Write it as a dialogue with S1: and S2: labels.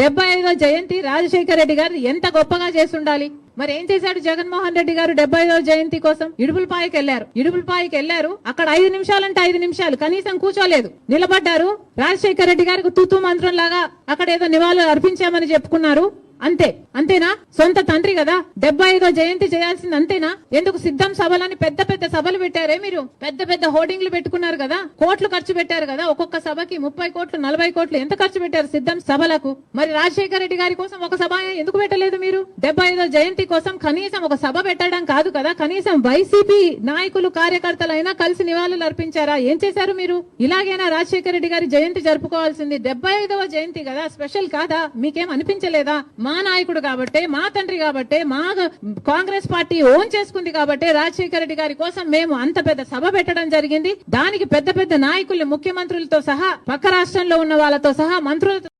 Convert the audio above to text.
S1: డెబ్బై ఐదో జయంతి రాజశేఖర రెడ్డి గారు ఎంత గొప్పగా చేస్తుండాలి? మరి ఏం చేశాడు జగన్మోహన్ రెడ్డి గారు డెబ్బై ఐదో జయంతి కోసం? ఇడుపులపాయకి వెళ్ళారు ఇడుపులపాయకి వెళ్ళారు అక్కడ ఐదు నిమిషాలంటే ఐదు నిమిషాలు. కనీసం కూర్చోలేదు. నిలబడ్డారు. రాజశేఖర రెడ్డి గారికి తూతూ మంత్రం లాగా అక్కడ ఏదో నివాళులు అర్పించామని చెప్పుకున్నారు. అంతే. అంతేనా? సొంత తండ్రి కదా డెబ్బై ఐదో జయంతి చేయాల్సింది అంతేనా? ఎందుకు సిద్ధం సభలని పెద్ద పెద్ద సభలు పెట్టారే మీరు? పెద్ద పెద్ద హోర్డింగ్లు పెట్టుకున్నారు కదా కోట్లు ఖర్చు పెట్టారు కదా ఒక్కొక్క సభకి ముప్పై కోట్లు నలభై కోట్లు ఎంత ఖర్చు పెట్టారు సిద్ధం సభలకు? మరి రాజశేఖర రెడ్డి గారి కోసం ఒక సభ ఎందుకు పెట్టలేదు మీరు? డెబ్బై ఐదో జయంతి కోసం కనీసం ఒక సభ పెట్టడం కాదు కదా కనీసం వైసీపీ నాయకులు కార్యకర్తలైనా కలిసి నివాళులు అర్పించారా? ఏం చేశారు మీరు? ఇలాగైనా రాజశేఖర రెడ్డి గారి జయంతి జరుపుకోవాల్సింది? డెబ్బై ఐదవ జయంతి కదా స్పెషల్ కాదా? మీకేం అనిపించలేదా? మా నాయకుడు కాబట్టే మా మా తండ్రి కాబట్టి మా కాంగ్రెస్ పార్టీ ఓన్ చేసుకుంది కాబట్టే రాజశేఖర రెడ్డి గారి కోసం మేము అంత పెద్ద సభ పెట్టడం జరిగింది. దానికి పెద్ద పెద్ద నాయకులు ముఖ్యమంత్రులతో సహా పక్క రాష్ట్రంలో ఉన్న వాళ్ళతో సహా మంత్రులతో